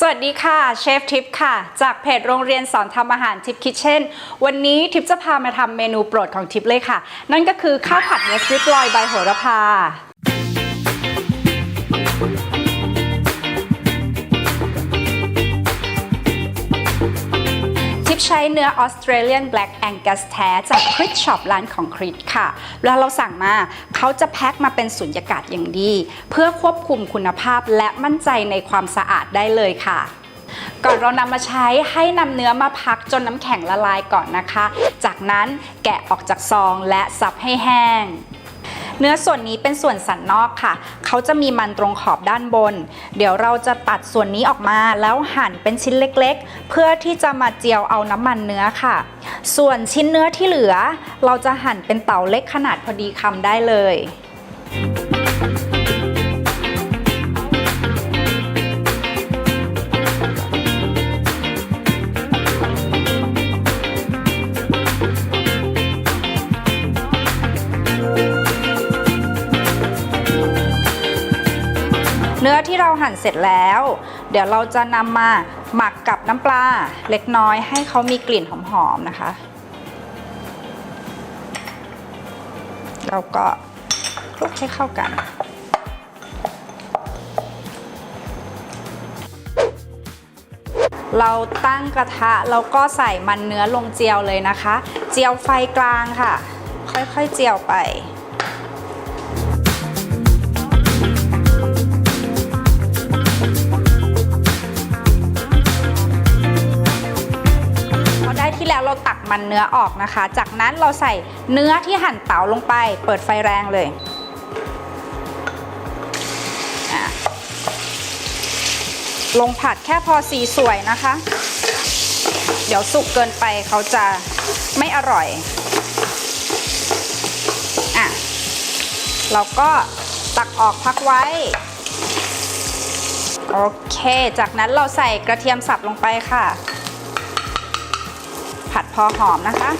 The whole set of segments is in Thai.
สวัสดีค่ะเชฟทิปค่ะ จากเพจโรงเรียนสอนทำอาหารทิปคิทเช่น วันนี้ทิปจะพามาทำเมนูโปรดของทิปเลยค่ะ นั่นก็คือข้าวผัดเนื้อสลิปลอยใบโหระพา ใช้เนื้อออสเตรเลียนแบล็กแองกัสแท้จากคริสช็อปร้านของคริสค่ะเวลาเราสั่งมาเขาจะแพ็คมาเป็นสุญญากาศอย่างดี เพื่อควบคุมคุณภาพและมั่นใจในความสะอาดได้เลยค่ะก่อนเรานำมาใช้ให้นำเนื้อมาพักจนน้ำแข็งละลายก่อนนะคะ จากนั้นแกะออกจากซองและซับให้แห้ง เนื้อส่วนนี้เป็นส่วนสันนอกค่ะ เขาจะมีมันตรงขอบด้านบน เดี๋ยวเราจะตัดส่วนนี้ออกมาแล้วหั่นเป็นชิ้นเล็กๆ เพื่อที่จะมาเจียวเอาน้ำมันเนื้อค่ะ ส่วนชิ้นเนื้อที่เหลือ เราจะหั่นเป็นเต๋าเล็กขนาดพอดีคำได้เลย เนื้อที่เราหั่นเสร็จแล้ว เดี๋ยวเราจะนำมาหมักกับน้ำปลาเล็กน้อยให้เขามีกลิ่นหอมๆนะคะ เราก็คลุกให้เข้ากันเราตั้งกระทะแล้วก็ใส่มันเนื้อลงเจียวเลยนะคะ เจียวไฟกลางค่ะ ค่อยๆเจียวไป มันเนื้อออกนะคะ จากนั้นเราใส่เนื้อที่หั่นเต๋าลงไป เปิดไฟแรงเลย ลงผัดแค่พอสีสวยนะคะ เดี๋ยวสุกเกินไปเขาจะไม่อร่อยอะเราก็ตักออกพักไว้โอเค จากนั้นเราใส่กระเทียมสับลงไปค่ะ ผัดพอหอมนะคะ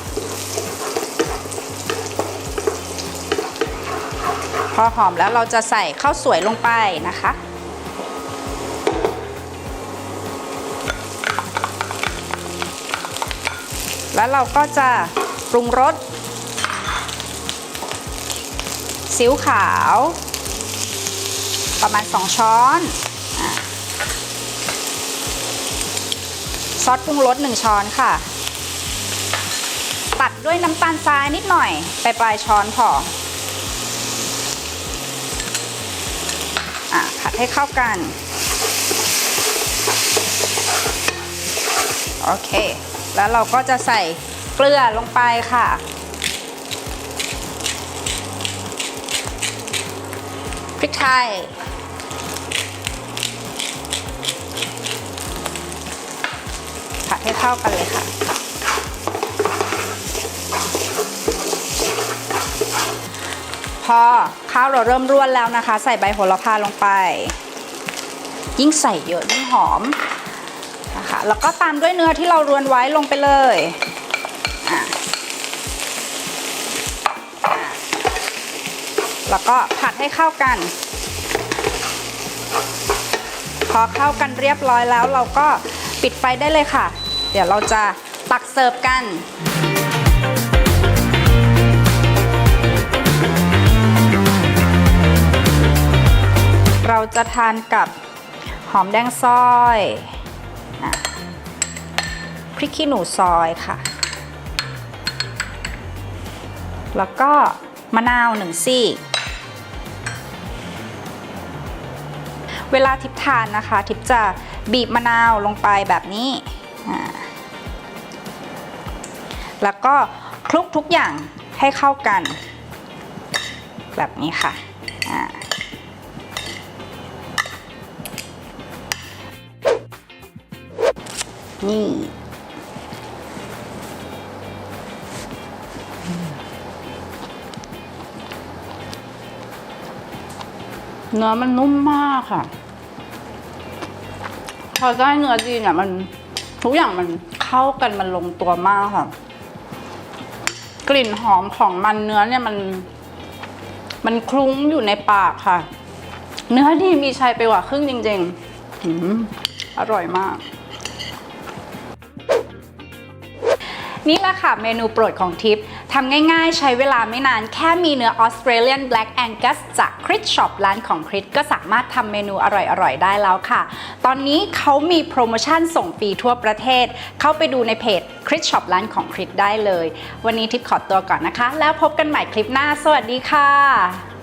พอหอมแล้วเราจะใส่ข้าวสวยลงไปนะคะแล้วเราก็จะปรุงรสซีอิ๊วขาว ประมาณ 2 ช้อนอซอสปรุงรส 1 ช้อนค่ะ ตัดด้วยน้ำตาลทรายนิดหน่อยไปปลายช้อนพออะผัดให้เข้ากัน โอเค แล้วเราก็จะใส่เกลือลงไปค่ะ พริกไทย ผัดให้เข้ากันเลยค่ะ พอข้าวเราเริ่มร่วนแล้วนะคะ ใส่ใบโหระพาลงไป ยิ่งใส่เยอะยิ่งหอมนะคะแล้วก็ตามด้วยเนื้อที่เรารวนไว้ลงไปเลยอะแล้วก็ผัดให้เข้ากัน พอเข้ากันเรียบร้อยแล้วเราก็ปิดไฟได้เลยค่ะ เดี๋ยวเราจะตักเสิร์ฟกัน เราจะทานกับหอมแดงซอยพริกขี้หนูซอยค่ะ แล้วก็มะนาวหนึ่งซี่ เวลาทิพทานนะคะ ทิพจะบีบมะนาวลงไปแบบนี้ แล้วก็คลุกทุกอย่างให้เข้ากัน แบบนี้ค่ะ นี่ เนื้อมันนุ่มมากค่ะ พอได้เนื้อดีเนี่ยมันทุกอย่างมันเข้ากันมันลงตัวมากค่ะ กลิ่นหอมของมันเนื้อเนี่ยมัน มันคลุ้งอยู่ในปากค่ะ เนื้อดีมีชัยไปกว่าครึ่งจริงๆออร่อยมาก นี่แหละค่ะเมนูโปรดของทิปทำง่ายๆ ใช้เวลาไม่นานแค่มีเนื้อ Australian Black Angus จากคริสช็อปร้านของคริสก็สามารถทำเมนูอร่อยๆ ได้แล้วค่ะ ตอนนี้เขามีโปรโมชั่นส่งฟรีทั่วประเทศ เข้าไปดูในเพจคริสช็อปร้านของคริสได้เลย วันนี้ทิปขอตัวก่อนนะคะ แล้วพบกันใหม่คลิปหน้า สวัสดีค่ะ